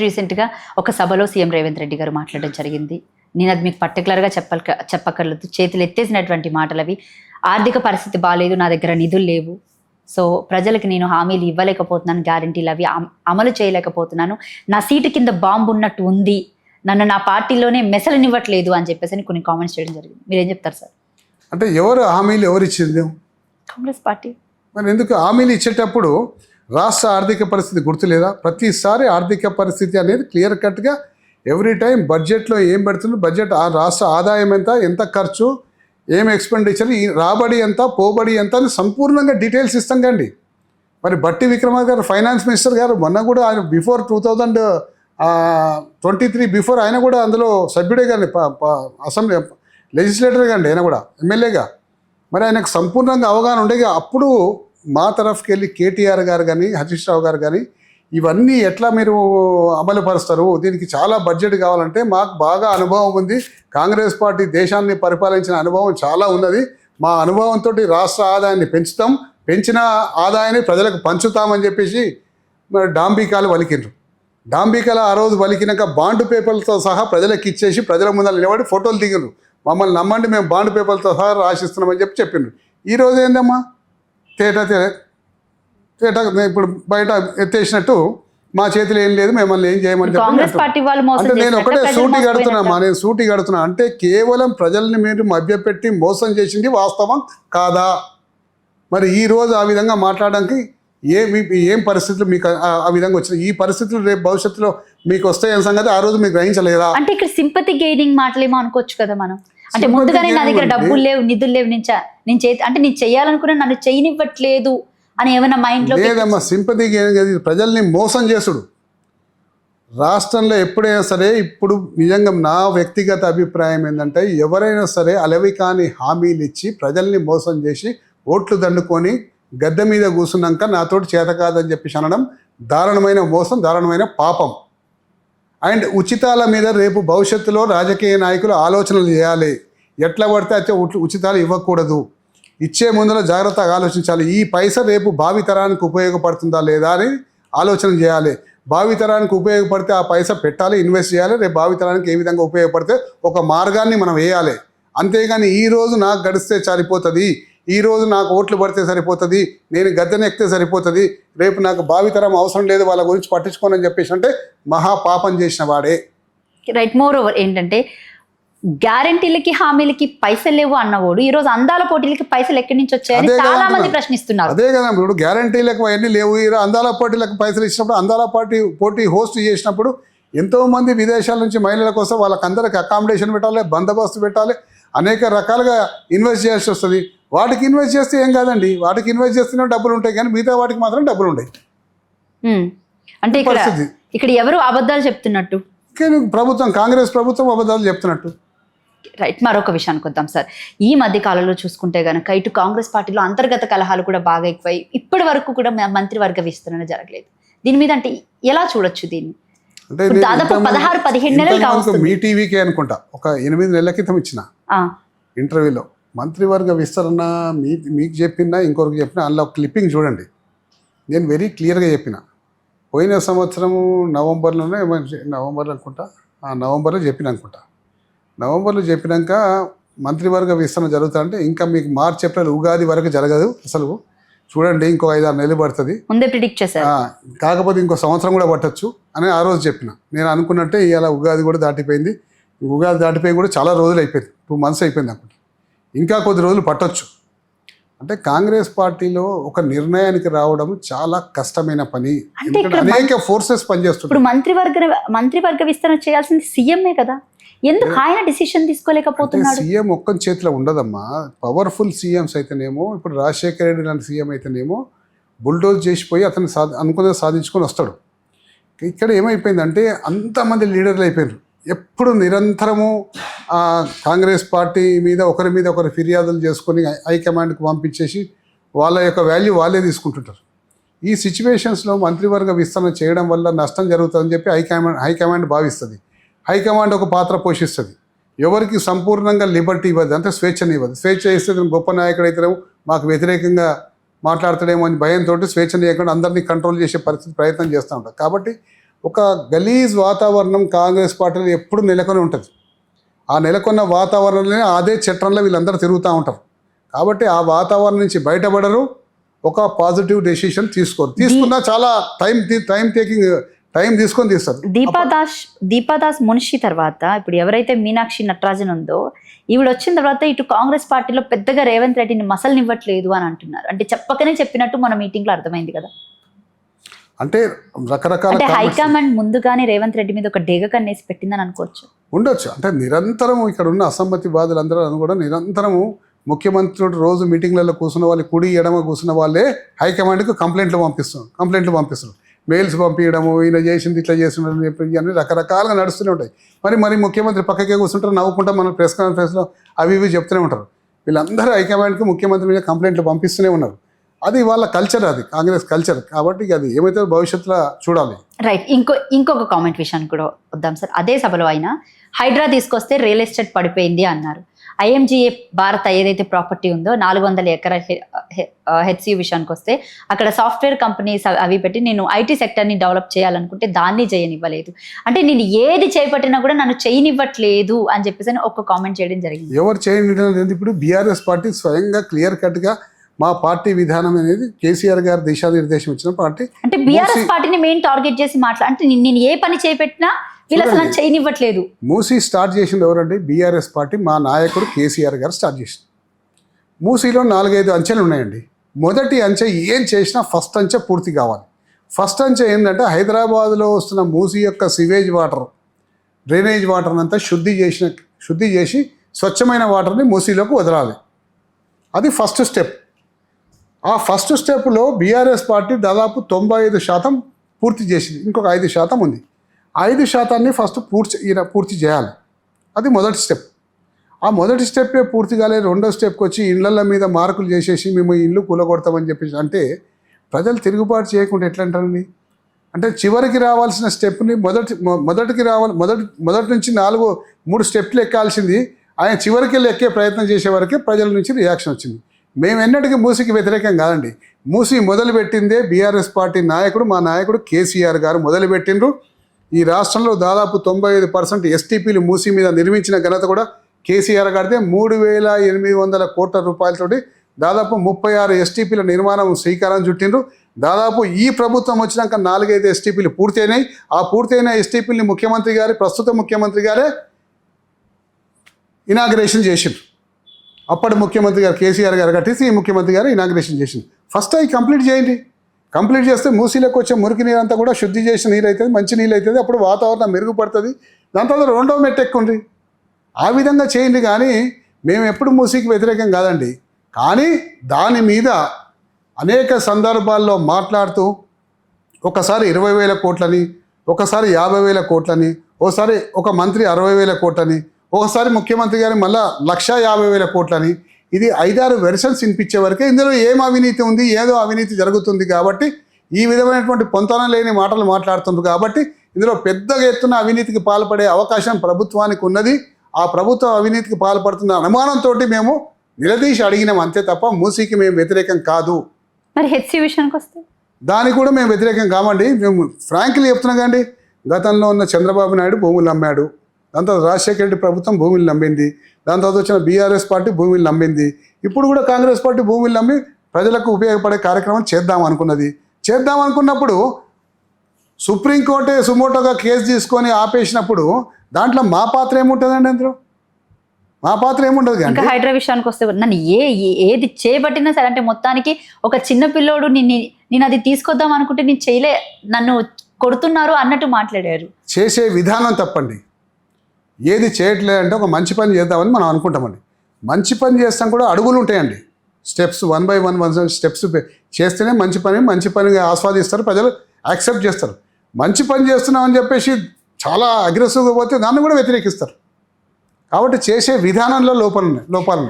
రీసెంట్గా ఒక సభలో సీఎం రేవంత్ రెడ్డి గారు మాట్లాడడం జరిగింది. నేను అది మీకు పర్టికులర్గా చెప్పాల చెప్పక్కర్లేదు. చేతులు ఎత్తేసినటువంటి మాటలు అవి ఆర్థిక పరిస్థితి బాగాలేదు నా దగ్గర నిధులు లేవు. సో ప్రజలకు నేను హామీలు ఇవ్వలేకపోతున్నాను గ్యారంటీలు అవి అమ- అమలు చేయలేకపోతున్నాను. నా సీటు కింద బాంబు ఉన్నట్టు ఉంది. నన్ను నా పార్టీలోనే మెసలనివ్వట్లేదు అని చెప్పేసి అని కొన్ని కామెంట్స్ చేయడం జరిగింది. మీరేం చెప్తారు సార్? అంటే ఎవరు హామీలు ఎవరు ఇచ్చింది కాంగ్రెస్ పార్టీ. మరి ఎందుకు హామీలు ఇచ్చేటప్పుడు రాష్ట్ర ఆర్థిక పరిస్థితి గుర్తులేదా? ప్రతిసారి ఆర్థిక పరిస్థితి అనేది క్లియర్ కట్గా ఎవ్రీ టైం బడ్జెట్లో ఏం పెడుతుంది బడ్జెట్ ఆ రాష్ట్ర ఆదాయం ఎంత? ఎంత ఖర్చు? ఏం ఎక్స్పెండిచర్ ఈ రాబడి ఎంత? పోబడి ఎంత? అని సంపూర్ణంగా డీటెయిల్స్ ఇస్తాం కండి. మరి బట్టి విక్రమార్ గారు ఫైనాన్స్ మినిస్టర్ గారు మొన్న కూడా ఆయన before two thousand twenty three before ఆయన కూడా అందులో సభ్యుడే కానీ అసెంబ్లీ లెజిస్లేటర్ కండి ఆయన కూడా ఎమ్మెల్యేగా మరి ఆయనకు సంపూర్ణంగా అవగాహన ఉండేగా. అప్పుడు మా తరఫుకి వెళ్ళి కేటీఆర్ గారు కానీ హరీష్ రావు గారు కానీ ఇవన్నీ ఎట్లా మీరు అమలు పరుస్తారు దీనికి చాలా బడ్జెట్ కావాలంటే మాకు బాగా అనుభవం ఉంది. కాంగ్రెస్ పార్టీ దేశాన్ని పరిపాలించిన అనుభవం చాలా ఉన్నది. మా అనుభవంతో రాష్ట్ర ఆదాయాన్ని పెంచుతాం. పెంచిన ఆదాయాన్ని ప్రజలకు పంచుతామని చెప్పేసి డాంబికాలు వలికిండ్రు. డాంబికాల ఆ రోజు వలికినాక బాండ్ పేపర్లతో సహా ప్రజలకు ఇచ్చేసి ప్రజల ముందర నిలబడి ఫోటోలు దిగిండ్రు మమ్మల్ని నమ్మండి మేము బాండ్ పేపర్లతో సహా రాసిస్తున్నామని చెప్పి చెప్పిండ్రు. ఈ ఏందమ్మా? తేట తేట ఇప్పుడు బయట ఎత్తేసినట్టు మా చేతిలో ఏం లేదు మిమ్మల్ని ఏం చేయమని అంటే నేను ఒకటే సూటి మోసపోయినట్ట. కడుతున్నా నేను సూటి కడుతున్నా. అంటే కేవలం ప్రజల్ని మీరు మభ్యపెట్టి మోసం చేసింది వాస్తవం కాదా? మరి ఈ రోజు ఆ విధంగా మాట్లాడడానికి ఏ ఏం పరిస్థితులు మీకు ఆ- విధంగా వచ్చినాయి? ఈ పరిస్థితులు రేపు భవిష్యత్తులో మీకు వస్తాయన్న సంగతి ఆ రోజు మీకు గ్రహించలేదా? అంటే ఇక్కడ సింపతి గెయినింగ్ మాటలేమో అనుకోవచ్చు కదా మనం. అంటే ముందుగానే నా దగ్గర డబ్బులు లేవు నిధులు లేవు నేను చే- నేను చేతి అంటే నేను చేయాలనుకున్నా నన్ను చేయనివ్వట్లేదు అని ఏమైనా మైండ్లో లేదమ్మా సింపతి ప్రజల్ని మోసం చేసుడు. రాష్ట్రంలో ఎప్పుడైనా సరే ఇప్పుడు నిజంగా నా వ్యక్తిగత అభిప్రాయం ఏంటంటే ఎవరైనా సరే అలవి కాని హామీలు ఇచ్చి ప్రజల్ని మోసం చేసి ఓట్లు దండుకొని గద్దె మీద కూర్చున్నాక నాతోటి చేత కాదని చెప్పేసి అనడం దారుణమైన మోసం దారుణమైన పాపం. అండ్ ఉచితాల మీద రేపు భవిష్యత్తులో రాజకీయ నాయకులు ఆలోచనలు చేయాలి. ఎట్లా పడితే అయితే ఉచితాలు ఇవ్వకూడదు. ఇచ్చే ముందర జాగ్రత్తగా ఆలోచించాలి. ఈ పైస రేపు భావితరానికి ఉపయోగపడుతుందా లేదా అని ఆలోచన చేయాలి. భావితరానికి ఉపయోగపడితే ఆ పైస పెట్టాలి ఇన్వెస్ట్ చేయాలి. రేపు భావితరానికి ఏ విధంగా ఉపయోగపడితే ఒక మార్గాన్ని మనం వేయాలి. అంతేగాని ఈ రోజు నాకు గడిస్తే సరిపోతుంది ఈ రోజు నాకు ఓట్లు పడితే సరిపోతుంది నేను గద్దెన ఎక్కితే సరిపోతుంది రేపు నాకు భావితరం అవసరం లేదు వాళ్ళ గురించి పట్టించుకోనని చెప్పేసి అంటే మహా పాపం చేసిన వాడే. రైట్ మోర్ ఓవర్ ఏంటంటే గ్యారంటీలకి హామీలకి పైసలు లేవు అన్నవాడు ఈ రోజు అందాల పోటీలకి పైసలు ఎక్కడి నుంచి వచ్చాయని చాలా మంది. ప్రశ్నిస్తున్నారు. అదే కదా ఇప్పుడు గ్యారంటీలకు అవన్నీ లేవు ఈ అందాల పోటీలకు పైసలు ఇచ్చినప్పుడు అందాల పార్టీ పోటీ హోస్ట్ చేసినప్పుడు ఎంతో మంది విదేశాల నుంచి మహిళల కోసం వాళ్ళకందరికి అకామిడేషన్ పెట్టాలి బందోబస్తు పెట్టాలి అనేక రకాలుగా ఇన్వెస్ట్ చేయాల్సి వస్తుంది. వాటికి ఇన్వెస్ట్ చేస్తే ఏం కాదండి. వాటికి ఇన్వెస్ట్ చేస్తేనే డబ్బులు ఉంటాయి కానీ మిగతా వాటికి మాత్రం డబ్బులు ఉంటాయి. అంటే ఇక్కడ. ఇక్కడ ఎవరు అబద్ధాలు చెప్తున్నట్టు? ప్రభుత్వం కాంగ్రెస్ ప్రభుత్వం అబద్ధాలు చెప్తున్నట్టు. రైట్ మరొక విషయానికి వద్దాం సార్. ఈ మధ్య కాలంలో చూసుకుంటే గనక ఇటు కాంగ్రెస్ పార్టీలో అంతర్గత కలహాలు కూడా బాగా ఎక్కువై ఇప్పటి వరకు కూడా మంత్రివర్గ విస్తరణ జరగలేదు. దీని మీద అంటే ఎలా చూడొచ్చు దీన్ని? అంటే దాదాపు పదహారు నెలలు. మీ టీవీకే అనుకుంటా. ఒక ఎనిమిది నెలల క్రితం ఇచ్చిన ఇంటర్వ్యూలో. మంత్రివర్గ విస్తరణ మీ మీకు చెప్పినా ఇంకొకరికి చెప్పినా అందులో క్లిప్పింగ్ చూడండి. నేను వెరీ క్లియర్గా చెప్పిన. పోయిన సంవత్సరము నవంబర్లోనే నవంబర్లో అనుకుంటా? ఆ నవంబర్లో చెప్పిన అనుకుంటా. నవంబర్లో చెప్పినాక మంత్రివర్గ విస్తరణ జరుగుతుందంటే ఇంకా మీకు మార్చి ఏప్రిల్ ఉగాది వరకు జరగదు అసలు. చూడండి ఇంకో ఐదు ఆరు నెలలు పడుతుంది. ముందే ప్రిడిక్ట్ చేశారు. కాకపోతే ఇంకో సంవత్సరం కూడా పట్టొచ్చు అని ఆ రోజు చెప్పిన. నేను అనుకున్నట్టే ఇవాళ ఉగాది కూడా దాటిపోయింది. ఉగాది దాటిపోయి కూడా చాలా రోజులు అయిపోయింది. టూ మంత్స్ అయిపోయింది అనుకుంటా ఇంకా కొద్ది రోజులు పట్టొచ్చు. అంటే కాంగ్రెస్ పార్టీలో ఒక నిర్ణయానికి రావడం చాలా కష్టమైన పని. అనేక ఫోర్సెస్ పనిచేస్తున్నాయి. ఇప్పుడు మంత్రివర్గ మంత్రివర్గ విస్తరణ చేయాల్సింది సీఎంఏ కదా. ఎందుకు ఆయన డిసిషన్ తీసుకోలేకపోతున్నాడు? సీఎం ఒక్క చేతిలో ఉండదమ్మా. పవర్ఫుల్ సీఎంస్ అయితేనేమో ఇప్పుడు రాజశేఖర రెడ్డి లాంటి సీఎం అయితేనేమో బుల్డోజ్ చేసిపోయి అతను సా అనుకున్నది సాధించుకొని వస్తాడు. ఇక్కడ ఏమైపోయిందంటే అంతమంది లీడర్లు అయిపోయారు ఎప్పుడు నిరంతరము కాంగ్రెస్ పార్టీ మీద ఒకరి మీద ఒకరు ఫిర్యాదులు చేసుకొని హైకమాండ్కి పంపించేసి వాళ్ళ యొక్క వాల్యూ వాళ్ళే తీసుకుంటుంటారు. ఈ సిచ్యువేషన్స్లో మంత్రివర్గ విస్తరణ చేయడం వల్ల నష్టం జరుగుతుందని చెప్పి హైకమాండ్ హైకమాండ్ భావిస్తుంది. హైకమాండ్ ఒక పాత్ర పోషిస్తుంది. ఎవరికి సంపూర్ణంగా లిబర్టీ ఇవ్వదు అంటే స్వేచ్ఛని ఇవ్వదు. స్వేచ్ఛ ఇస్తే గొప్ప నాయకుడు అయితేనేమో మాకు వ్యతిరేకంగా మాట్లాడతాడేమో అని భయంతో స్వేచ్ఛ ఇవ్వకుండా అందరినీ కంట్రోల్ చేసే పరిస్థితి ప్రయత్నం చేస్తూ ఉంటారు. కాబట్టి ఒక గలీజ్ వాతావరణం కాంగ్రెస్ పార్టీలో ఎప్పుడు నెలకొని ఉంటుంది. ఆ నెలకొన్న వాతావరణంలో అదే చట్టంలో వీళ్ళందరూ తిరుగుతూ ఉంటారు. కాబట్టి ఆ వాతావరణం నుంచి బయటపడరు ఒక పాజిటివ్ డెసిషన్ తీసుకోరు. తీసుకున్నా చాలా టైం టైం టేకింగ్ టైం తీసుకొని తీస్తారు. దీపాదాస్ దీపాదాస్ మున్షి తర్వాత ఇప్పుడు ఎవరైతే మీనాక్షి నటరాజన్ ఉందో ఈవిడ వచ్చిన తర్వాత ఇటు కాంగ్రెస్ పార్టీలో పెద్దగా రేవంత్ రెడ్డిని మసలనివ్వట్లేదు అని అంటున్నారు. అంటే చెప్పకనే చెప్పినట్టు మన మీటింగ్లో అర్థమైంది కదా. అంటే రకరకాల అంటే హైకమాండ్ ముందుగానే రేవంత్ రెడ్డి మీద ఒక డేగ కన్నేసి పెట్టిందని అనుకోవచ్చు. ఉండొచ్చు. అంటే నిరంతరం ఇక్కడ ఉన్న అసమ్మతి బాధలందరూ కూడా నిరంతరము ముఖ్యమంత్రి రోజు మీటింగ్లలో కూర్చున్న వాళ్ళు కుడి ఎడమ కూర్చున్న వాళ్ళే హైకమాండ్కి కంప్లైంట్లు పంపిస్తున్నారు. కంప్లైంట్లు పంపిస్తున్నారు. మెయిల్స్ పంపించడము ఈయన చేసింది ఇట్లా చేస్తున్నాడు అని చెప్పి అన్ని రకరకాలుగా నడుస్తూనే ఉంటాయి. మరి మరి ముఖ్యమంత్రి పక్కకే కూర్చుంటారు నవ్వుకుంటా మన ప్రెస్ కాన్ఫరెన్స్లో అవి ఇవి చెప్తూనే ఉంటారు. వీళ్ళందరూ హైకమాండ్కి ముఖ్యమంత్రి మీద కంప్లైంట్లు పంపిస్తూనే ఉన్నారు. అది వాళ్ళ కల్చర్ అది కాంగ్రెస్ కల్చర్. కాబట్టి అది ఏమైతే భవిష్యత్తులో చూడాలి. రైట్. ఇంకో ఇంకొక కామెంట్ విషయాన్ని కూడా వద్దాం సార్. అదే సభలో అయినా హైడ్రా తీసుకొస్తే రియల్ ఎస్టేట్ పడిపోయింది అన్నారు. ఐఎంజిఏ భారత్ ఏదైతే ప్రాపర్టీ ఉందో నాలుగు వందల ఎకర హెచ్సి విషయానికి వస్తే అక్కడ సాఫ్ట్వేర్ కంపెనీస్ అవి పెట్టి నేను ఐటీ సెక్టర్ని డెవలప్ చేయాలనుకుంటే దాన్ని చేయనివ్వలేదు. అంటే నేను ఏది చేపట్టినా కూడా నన్ను చేయనివ్వట్లేదు అని చెప్పేసి ఒక కామెంట్ చేయడం జరిగింది. ఎవరు అనేది ఇప్పుడు బీఆర్ఎస్ పార్టీ స్వయంగా క్లియర్ కట్గా మా పార్టీ విధానం అనేది కేసీఆర్ గారు దిశానిర్దేశం ఇచ్చిన పార్టీ. అంటే బీఆర్ఎస్ పార్టీని మెయిన్ టార్గెట్ చేసి మాట్లా అంటే నేను ఏ పని చేపెట్టినా వీళ్ళు అసలు చేయనివ్వట్లేదు. మూసీ స్టార్ట్ చేసింది ఎవరంటే బీఆర్ఎస్ పార్టీ మా నాయకుడు కేసీఆర్ గారు స్టార్ట్ చేసింది మూసీలో నాలుగైదు అంచెలు ఉన్నాయండి. మొదటి అంచె ఏం చేసినా ఫస్ట్ అంచె పూర్తి కావాలి. ఫస్ట్ అంచె ఏంటంటే హైదరాబాద్లో వస్తున్న మూసీ యొక్క సివేజ్ వాటర్ డ్రైనేజ్ వాటర్ అంతా శుద్ధి చేసిన శుద్ధి చేసి స్వచ్ఛమైన వాటర్ని మూసీలోకి వదలాలి. అది ఫస్ట్ స్టెప్ ఆ ఫస్ట్ స్టెప్లో బీఆర్ఎస్ పార్టీ దాదాపు తొంభై ఐదు శాతం పూర్తి చేసింది. ఇంకొక ఐదు శాతం ఉంది. ఐదు శాతాన్ని ఫస్ట్ పూర్తి ఈయన పూర్తి చేయాలి. అది మొదటి స్టెప్. ఆ మొదటి స్టెప్పే పూర్తి కాలేదు రెండో స్టెప్కి వచ్చి ఇళ్ళ మీద మార్కులు చేసేసి మేము ఇండ్లు ఇల్లు కూలగొడతామని చెప్పేసి. అంటే ప్రజలు తిరుగుబాటు చేయకుండా ఎట్లా అంటారండి? అంటే చివరికి రావాల్సిన స్టెప్ని మొదటి మొదటికి రావాలి మొదటి మొదటి నుంచి నాలుగు మూడు స్టెప్లు ఎక్కాల్సింది. ఆయన చివరికి వెళ్ళి ఎక్కే ప్రయత్నం చేసే వరకే ప్రజల నుంచి రియాక్షన్ వచ్చింది. మేము ఎన్నటికీ మూసికి వ్యతిరేకం కాదండి. మూసి మొదలుపెట్టిందే బీఆర్ఎస్ పార్టీ నాయకుడు మా నాయకుడు కేసీఆర్ గారు మొదలుపెట్టిండ్రు. ఈ రాష్ట్రంలో దాదాపు తొంభై ఐదు పర్సెంట్ ఎస్టీపీలు మూసి మీద నిర్మించిన ఘనత కూడా కేసీఆర్ గారితే మూడు వేల ఎనిమిది వందల కోట్ల రూపాయలతోటి దాదాపు ముప్పై ఆరు ఎస్టీపీల నిర్మాణం శ్రీకారం చుట్టిండ్రు. దాదాపు ఈ ప్రభుత్వం వచ్చినాక నాలుగైదు ఎస్టీపీలు పూర్తయినాయి. ఆ పూర్తయిన ఎస్టీపీని ముఖ్యమంత్రి గారు ప్రస్తుత ముఖ్యమంత్రి గారే ఇనాగ్రేషన్ చేసిండ్రు. అప్పటి ముఖ్యమంత్రి గారు కేసీఆర్ గారు కట్టేసి ఈ ముఖ్యమంత్రి గారు ఇనాగ్రేషన్ చేసింది ఫస్ట్ అవి కంప్లీట్ చేయండి. కంప్లీట్ చేస్తే మూసీలోకి వచ్చే మురికి నీరు అంతా కూడా శుద్ధి చేసిన నీరు అవుతుంది మంచి నీళ్ళు అవుతుంది అప్పుడు వాతావరణం మెరుగుపడుతుంది. దాని తర్వాత రెండవ మెట్టు ఎక్కుండ్రి ఆ విధంగా చేయండి కానీ మేము ఎప్పుడు మూసీకి వ్యతిరేకం కాదండి. కానీ దాని మీద అనేక సందర్భాల్లో మాట్లాడుతూ ఒకసారి ఇరవై వేల కోట్లని ఒకసారి యాభై వేల కోట్లని ఒకసారి ఒక మంత్రి అరవై వేల కోట్లని ఒకసారి ముఖ్యమంత్రి గారు మళ్ళా లక్ష యాభై వేల కోట్లని ఇది ఐదారు వెర్షన్స్ వినిపించే వరకే ఇందులో ఏం అవినీతి ఉంది ఏదో అవినీతి జరుగుతుంది కాబట్టి ఈ విధమైనటువంటి పొంతన లేని మాటలు మాట్లాడుతున్నారు కాబట్టి ఇందులో పెద్దగా ఎత్తున అవినీతికి పాల్పడే అవకాశం ప్రభుత్వానికి ఉన్నది. ఆ ప్రభుత్వం అవినీతికి పాల్పడుతున్న అనుమానంతో మేము నిలదీసి అడిగినాం అంతే తప్ప మూసీకి మేము వ్యతిరేకం కాదు. మరి హెచ్సి విషయానికి వస్తే? దానికి కూడా మేము వ్యతిరేకం కామండి. మేము ఫ్రాంక్లీ చెప్తున్నాం కండి గతంలో ఉన్న చంద్రబాబు నాయుడు భూములు నమ్మాడు దాని తర్వాత రాజశేఖర రెడ్డి ప్రభుత్వం భూములు నమ్మింది. దాని తర్వాత వచ్చిన బీఆర్ఎస్ పార్టీ భూములు నమ్మింది. ఇప్పుడు కూడా కాంగ్రెస్ పార్టీ భూములు నమ్మి ప్రజలకు ఉపయోగపడే కార్యక్రమం చేద్దాం అనుకున్నది. చేద్దాం అనుకున్నప్పుడు సుప్రీంకోర్టే సుమోటోగా కేసు తీసుకొని ఆపేసినప్పుడు దాంట్లో మా పాత్ర ఏముంటుందండి అందులో? మా పాత్ర ఏముండదు కానీ. ఇంకా హైడ్రా విషయానికి వస్తే నన్ను ఏ ఏ- ఏది చేపట్టినా సరే అంటే మొత్తానికి ఒక చిన్న పిల్లోడు నిన్ను నేను అది తీసుకొద్దాం అనుకుంటే నేను చేయలే నన్ను కొడుతున్నారు అన్నట్టు మాట్లాడారు. చేసే విధానం తప్పండి. ఏది చేయట్లేదంటే ఒక మంచి పని చేద్దామని మనం అనుకుంటామండి. మంచి పని చేస్తాం కూడా అడుగులు ఉంటాయండి. Steps one by one one steps చేస్తేనే మంచి పని మంచి పనిగా ఆస్వాదిస్తారు ప్రజలు యాక్సెప్ట్ చేస్తారు. మంచి పని చేస్తున్నామని చెప్పేసి చాలా అగ్రెసివ్గా పోతే దాన్ని కూడా వ్యతిరేకిస్తారు. కాబట్టి చేసే విధానంలో లోపాలు ఉన్నాయి లోపాలు